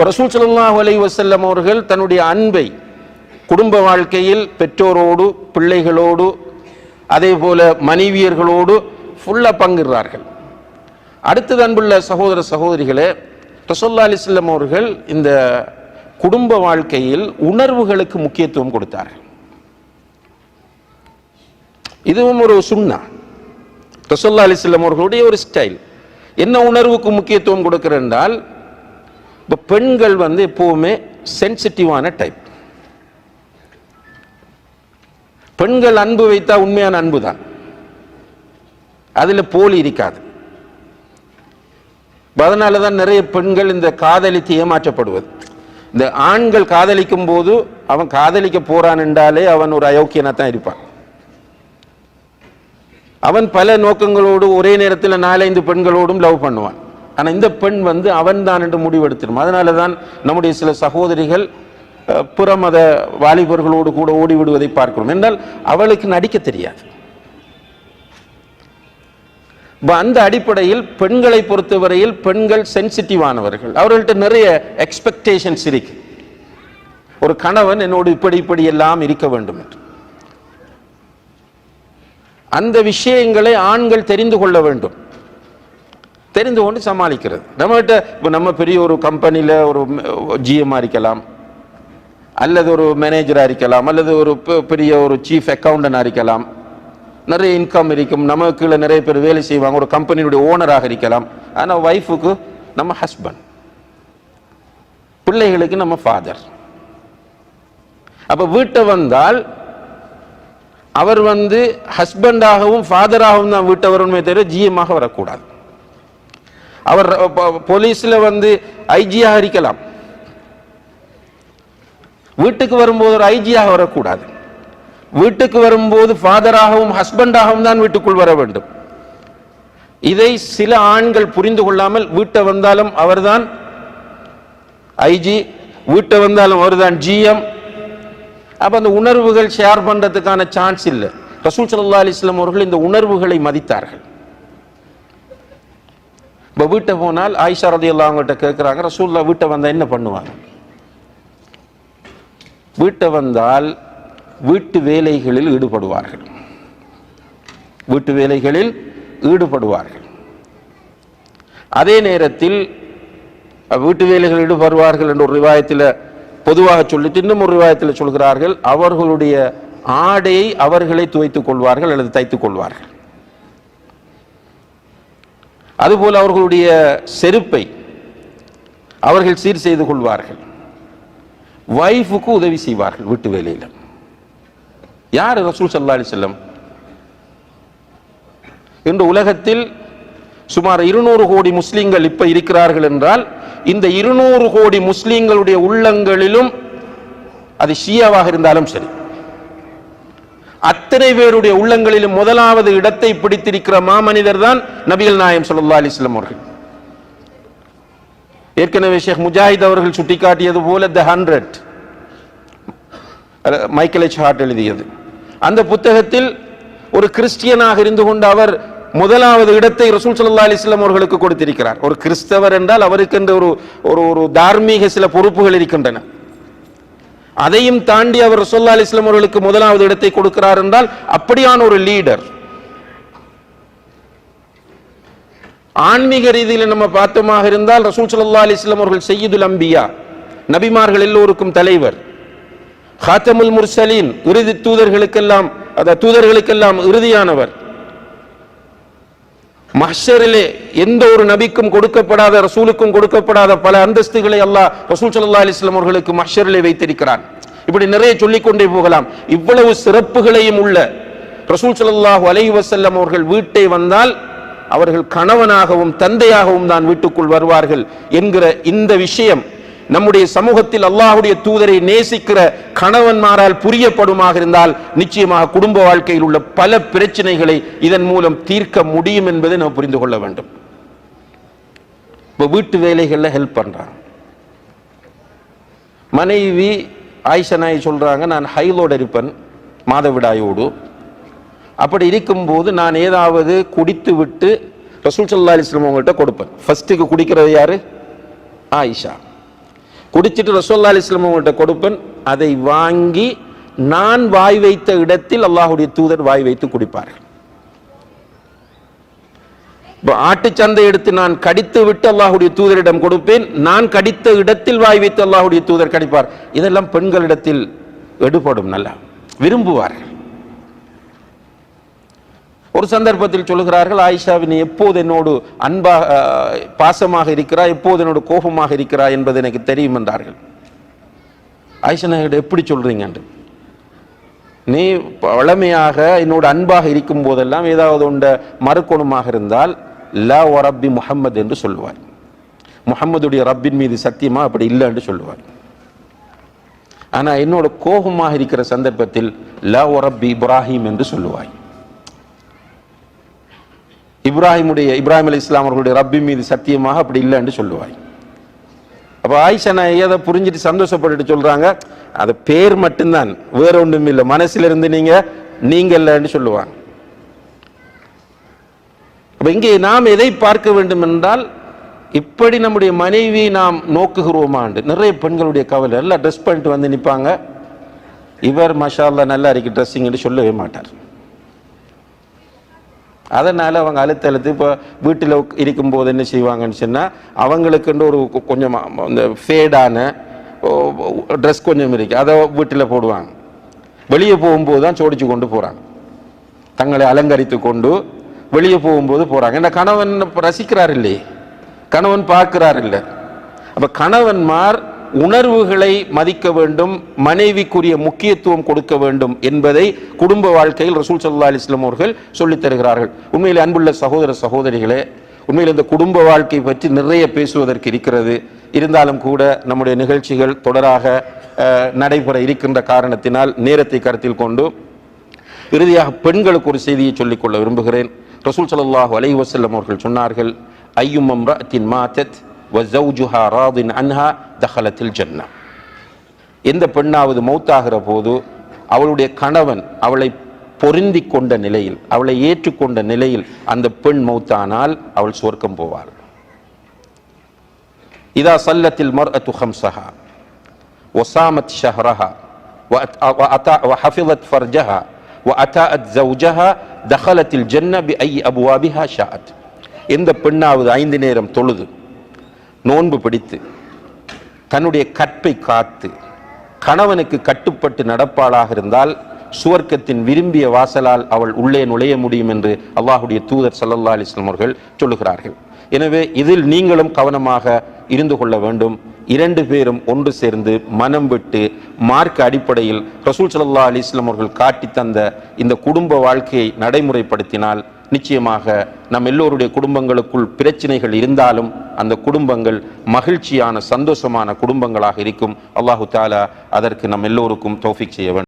இப்போ ரசூல் சல்லாஹ் அலைஹி வசல்லம் அவர்கள் தன்னுடைய அன்பை குடும்ப வாழ்க்கையில் பெற்றோரோடு பிள்ளைகளோடு அதே போல மனைவியர்களோடு ஃபுல்லாக பங்குகிறார்கள் அடுத்தது அன்புள்ள சகோதர சகோதரிகளே ரசோல்லா அலிஸ்லம் அவர்கள் இந்த குடும்ப வாழ்க்கையில் உணர்வுகளுக்கு முக்கியத்துவம் கொடுத்தார்கள். இதுவும் ஒரு சுண்ணா. ரசோல்லா அலிஸ்லம் அவர்களுடைய ஒரு ஸ்டைல் என்ன உணர்வுக்கு முக்கியத்துவம் கொடுக்கிறேன் என்றால் இப்போ பெண்கள் வந்து எப்போவுமே சென்சிட்டிவான டைப் பெண்கள் அன்பு வைத்தா உண்மையான அன்பு தான் அதில் போலி இருக்காது. அதனால தான் நிறைய பெண்கள் இந்த காதலித்து ஏமாற்றப்படுவது. இந்த ஆண்கள் காதலிக்கும் போது அவன் காதலிக்க போறான் என்றாலே அவன் ஒரு அயோக்கியனா தான் இருப்பான். அவன் பல நோக்கங்களோடு ஒரே நேரத்தில் நாலஞ்சு பெண்களோடும் லவ் பண்ணுவான். ஆனால் இந்த பெண் வந்து அவன் தான் என்று முடிவெடுத்திடும். அதனால தான் நம்முடைய சில சகோதரிகள் புறமத புற மத வாலிபர்களோடு கூட ஓடி விடுவதை பார்க்கிறோம். என்றால் அவளுக்கு நடிக்க தெரியாது. அந்த அடிப்படையில் பெண்களை பொறுத்தவரையில் பெண்கள் சென்சிட்டிவானவர்கள் அவர்கள்ட்ட நிறைய எக்ஸ்பெக்டேஷன்ஸ் இருக்கு. ஒரு கணவன் என்னோடு இப்படி இப்படி எல்லாம் இருக்க வேண்டும் என்று. அந்த விஷயங்களை ஆண்கள் தெரிந்து கொள்ள வேண்டும். தெரிந்து கொண்டு சமாளிக்கிறது. நம்மகிட்ட இப்போ நம்ம பெரிய ஒரு கம்பெனியில் ஒரு ஜிஎம்மாக இருக்கலாம். அல்லது ஒரு மேனேஜராக இருக்கலாம். அல்லது ஒரு பெ- பெரிய ஒரு சீஃப் அக்கௌண்டன்டாக இருக்கலாம். நிறைய இன்கம் இருக்கும். நம்ம கீழே நிறைய பேர் வேலை செய்வாங்க. ஒரு கம்பெனியுடைய ஓனராக இருக்கலாம். ஆனால் ஒய்ஃபுக்கு நம்ம ஹஸ்பண்ட் பிள்ளைகளுக்கு நம்ம ஃபாதர் அப்போ வீட்டை வந்தால் அவர் வந்து ஹஸ்பண்டாகவும் ஃபாதராகவும் தான் வீட்டை வரணுமே தவிர ஜிஎம்மாக வரக்கூடாது. அவர் போலீஸில் வந்து ஐஜியாக இருக்கலாம். வீட்டுக்கு வரும்போது ஒரு ஐஜியாக வரக்கூடாது. வீட்டுக்கு வரும்போது ஃபாதராகவும் ஹஸ்பண்டாகவும் தான் வீட்டுக்குள் வர வேண்டும். இதை சில ஆண்கள் புரிந்து கொள்ளாமல் வீட்டை வந்தாலும் அவர்தான் ஐஜி வீட்டை வந்தாலும் அவர்தான் ஜிஎம். அப்போ அந்த உணர்வுகள் ஷேர் பண்ணுறதுக்கான சான்ஸ் இல்லை. ரசூல் சல்லா அலைஹி அவர்கள் இந்த உணர்வுகளை மதித்தார்கள். இப்போ வீட்டை போனால் ஆயிஷா எல்லா அவங்கள்ட்ட கேட்குறாங்க ரசூல்லா வீட்டை வந்தால் என்ன பண்ணுவாங்க? வீட்டை வந்தால் வீட்டு வேலைகளில் ஈடுபடுவார்கள். வீட்டு வேலைகளில் ஈடுபடுவார்கள். அதே நேரத்தில் வீட்டு வேலைகள் ஈடுபடுவார்கள் என்ற ஒரு ரிவாயத்தில் பொதுவாக சொல்லிட்டு இன்னும் ஒரு ரிவாயத்தில் சொல்கிறார்கள் அவர்களுடைய ஆடையை அவர்களே துவைத்துக் கொள்வார்கள் அல்லது தைத்துக் கொள்வார்கள். அதுபோல் அவர்களுடைய செருப்பை அவர்கள் சீர் செய்து கொள்வார்கள். வைஃபுக்கு உதவி செய்வார்கள் வீட்டு வேலையில். யார் ரசூல் சல்லா அலிசல்லம் இன்று உலகத்தில் சுமார் இருநூறு கோடி முஸ்லீம்கள் இப்போ இருக்கிறார்கள் என்றால் இந்த இருநூறு கோடி முஸ்லீம்களுடைய உள்ளங்களிலும் அது ஷியாவாக இருந்தாலும் சரி. அத்தனை பேருடைய உள்ளங்களிலும் முதலாவது இடத்தை பிடித்திருக்கிற மாமனிதர் தான் நபிகள் நாயம் ஸல்லல்லாஹு அலிஸ்லாம் அவர்கள். ஏற்கனவே ஷேக் முஜாஹித் அவர்கள் சுட்டிக்காட்டியது போல the hundred Michael H Hart எழுதியது. அந்த புத்தகத்தில் ஒரு கிறிஸ்டியனாக இருந்து கொண்டு அவர் முதலாவது இடத்தை ரசூல் சல்லா அலிஸ்லாம் அவர்களுக்கு கொடுத்திருக்கிறார். ஒரு கிறிஸ்தவர் என்றால் அவருக்கு என்று ஒரு ஒரு ஒரு தார்மீக சில பொறுப்புகள் இருக்கின்றன. அதையும் தாண்டி அவர் ரசோல்லா அலி இஸ்லாம் அவர்களுக்கு முதலாவது இடத்தை கொடுக்கிறார் என்றால் அப்படியான ஒரு லீடர். ஆன்மீக ரீதியில் நம்ம பார்த்தோமாக இருந்தால் ரசூல் சல்லா அலி இஸ்லாம் அவர்கள் செய்யுதுல் அம்பியா நபிமார்கள் எல்லோருக்கும் தலைவர். ஹாத்தமுல் முர்சலீன் இறுதி தூதர்களுக்கெல்லாம் அத தூதர்களுக்கெல்லாம் இறுதியானவர். மஹ்ஷரிலே எந்த ஒரு நபிக்கும் கொடுக்கப்படாத ரசூலுக்கும் கொடுக்கப்படாத பல அந்தஸ்துகளை அல்லாஹ் ரசூல் சல்லா அலிஸ்லாம் அவர்களுக்கு மஹ்ஷரிலே வைத்திருக்கிறான். இப்படி நிறைய சொல்லிக்கொண்டே போகலாம். இவ்வளவு சிறப்புகளையும் உள்ள ரசூல் ஸல்லல்லாஹு அலஹி வசல்லம் அவர்கள் வீட்டை வந்தால் அவர்கள் கணவனாகவும் தந்தையாகவும் தான் வீட்டுக்குள் வருவார்கள் என்கிற இந்த விஷயம் நம்முடைய சமூகத்தில் அல்லாஹுடைய தூதரை நேசிக்கிற கணவன்மாரால் புரியப்படுமாக இருந்தால் நிச்சயமாக குடும்ப வாழ்க்கையில் உள்ள பல பிரச்சனைகளை இதன் மூலம் தீர்க்க முடியும் என்பதை நாம் புரிந்து கொள்ள வேண்டும். இப்போ வீட்டு வேலைகளில் ஹெல்ப் பண்ணுறாங்க மனைவி ஆயிஷா சொல்கிறாங்க நான் ஹைலோட இருப்பேன் மாதவிடாயோடு. அப்படி இருக்கும்போது நான் ஏதாவது குடித்து விட்டு ரசூல் சல்லா அலிஸ்லாம் அவங்கள்ட்ட கொடுப்பேன். ஃபர்ஸ்ட்டுக்கு குடிக்கிறது யார்? ஆயிஷா. குடிச்சிட்டு ரசோல்லா அலிஸ்லாம் அவங்கள்ட்ட கொடுப்பேன். அதை வாங்கி நான் வாய் வைத்த இடத்தில் அல்லாஹுடைய தூதர் வாய் வைத்து குடிப்பார்கள். இப்போ ஆட்டுச்சந்தை எடுத்து நான் கடித்து விட்டு அல்லாஹுடைய தூதரிடம் கொடுப்பேன். நான் கடித்த இடத்தில் வாய் வைத்து அல்லாஹுடைய தூதர் கடிப்பார். இதெல்லாம் பெண்களிடத்தில் எடுபடும் நல்லா. விரும்புவார்கள். ஒரு சந்தர்ப்பத்தில் சொல்லுகிறார்கள் ஆயிஷாவை நீ எப்போது என்னோடு அன்பாக பாசமாக இருக்கிறா எப்போது என்னோட கோபமாக இருக்கிறாய்? என்பது எனக்கு தெரியும் என்றார்கள். ஆயிஷா நாயகிட்ட எப்படி சொல்றீங்க என்று. நீ வளமையாக என்னோட அன்பாக இருக்கும் போதெல்லாம் ஏதாவது உண்ட மறுக்கோணமாக இருந்தால் லா ஒ ரப்பி முஹம்மது என்று சொல்லுவார். முகம்மதுடைய ரப்பின் மீது சத்தியமா? அப்படி இல்லை என்று சொல்லுவார். ஆனால் என்னோட கோபமாக இருக்கிற சந்தர்ப்பத்தில் லா ஒ ரப்பி இப்ராஹிம் என்று சொல்லுவாய் இப்ராஹிமுடைய இப்ராஹிம் அலி இஸ்லாம் அவர்களுடைய ரப்பி மீது சத்தியமாக அப்படி இல்லை என்று சொல்லுவாய். அப்போ ஆயிஷா நான் ஏதோ புரிஞ்சுட்டு சந்தோஷப்பட்டுட்டு சொல்றாங்க அது பேர் மட்டும்தான் வேற ஒன்றும் இல்லை. மனசுல இருந்து நீங்கள் இல்லைன்னு சொல்லுவாங்க. அப்போ இங்கே நாம் எதை பார்க்க வேண்டும் என்றால் இப்படி நம்முடைய மனைவி நாம் நோக்குகிறோமாண்டு நிறைய பெண்களுடைய கவலை எல்லாம் ட்ரெஸ் பண்ணிட்டு வந்து நிற்பாங்க இவர் மஷாலா நல்லா இருக்கு ட்ரெஸ்ஸிங்னு சொல்லவே மாட்டார். அதனால் அவங்க அழுத்த அழுத்து இப்போ வீட்டில் இருக்கும்போது என்ன செய்வாங்கன்னு சொன்னால் அவங்களுக்குன்ற ஒரு கொஞ்சம் இந்த ஃபேடான ட்ரெஸ் கொஞ்சம் இருக்கு. அதை வீட்டில் போடுவாங்க. வெளியே போகும்போது தான் சோடிச்சு கொண்டு போகிறாங்க தங்களை அலங்கரித்து கொண்டு வெளியே போகும்போது போகிறாங்க ஏன்னா கணவன் ரசிக்கிறார் இல்லையே. கணவன் பார்க்கிறார் இல்லை. அப்போ கணவன்மார் உணர்வுகளை மதிக்க வேண்டும் மனைவிக்குரிய முக்கியத்துவம் கொடுக்க வேண்டும் என்பதை குடும்ப வாழ்க்கையில் ரசூல் சல்லா அலிஸ்லாம் அவர்கள் சொல்லித் தருகிறார்கள். உண்மையில் அன்புள்ள சகோதர சகோதரிகளே உண்மையில் இந்த குடும்ப வாழ்க்கை பற்றி நிறைய பேசுவதற்கு இருக்கிறது. இருந்தாலும் கூட நம்முடைய நிகழ்ச்சிகள் தொடராக நடைபெற இருக்கின்ற காரணத்தினால் நேரத்தை கருத்தில் கொண்டு இறுதியாக பெண்களுக்கு ஒரு செய்தியை சொல்லிக்கொள்ள விரும்புகிறேன். ரசூல் ஸல்லல்லாஹு அலை வசல்லம் அவர்கள் சொன்னார்கள் ஐயும் அம்ரஅத்தின் மாத்தத் வ ஜௌஜுஹா ராதின் அன்ஹா தஹலத்தில் ஜன்னா எந்த பெண்ணாவது மௌத்தாகிற போது அவளுடைய கணவன் அவளை பொருந்தி கொண்ட நிலையில் அவளை ஏற்றுக்கொண்ட நிலையில் அந்த பெண் மௌத்தானால் அவள் சுவர்க்கம் போவாள் இதா சல்லத்தில் மர்அத்து ஹம்சஹா وصامت شهرها وأت- وأطاع- وحفظت فرجها وأتاءت زوجها دخلت الجنة بأي أبوابها شاءت எந்த பெண்ணாவது ஐந்து நேரம் தொழுது நோன்பு பிடித்து தன்னுடைய கற்பை காத்து கணவனுக்கு கட்டுப்பட்டு நடப்பாளாக இருந்தால் சுவர்க்கத்தின் விரும்பிய வாசலால் அவள் உள்ளே நுழைய முடியும் என்று அல்லாஹுடைய தூதர் சல்லல்லா அலைஹி அவர்கள் சொல்லுகிறார்கள். எனவே இதில் நீங்களும் கவனமாக இருந்து கொள்ள வேண்டும். இரண்டு பேரும் ஒன்று சேர்ந்து மனம் விட்டு மார்க்க அடிப்படையில் ரசூல் சல்லா அலைஹி வஸல்லம் அவர்கள் காட்டி தந்த இந்த குடும்ப வாழ்க்கையை நடைமுறைப்படுத்தினால் நிச்சயமாக நம் எல்லோருடைய குடும்பங்களுக்குள் பிரச்சனைகள் இருந்தாலும் அந்த குடும்பங்கள் மகிழ்ச்சியான சந்தோஷமான குடும்பங்களாக இருக்கும். அல்லாஹு தாலா அதற்கு நம் எல்லோருக்கும் தௌஃபிக் செய்ய வேண்டும்.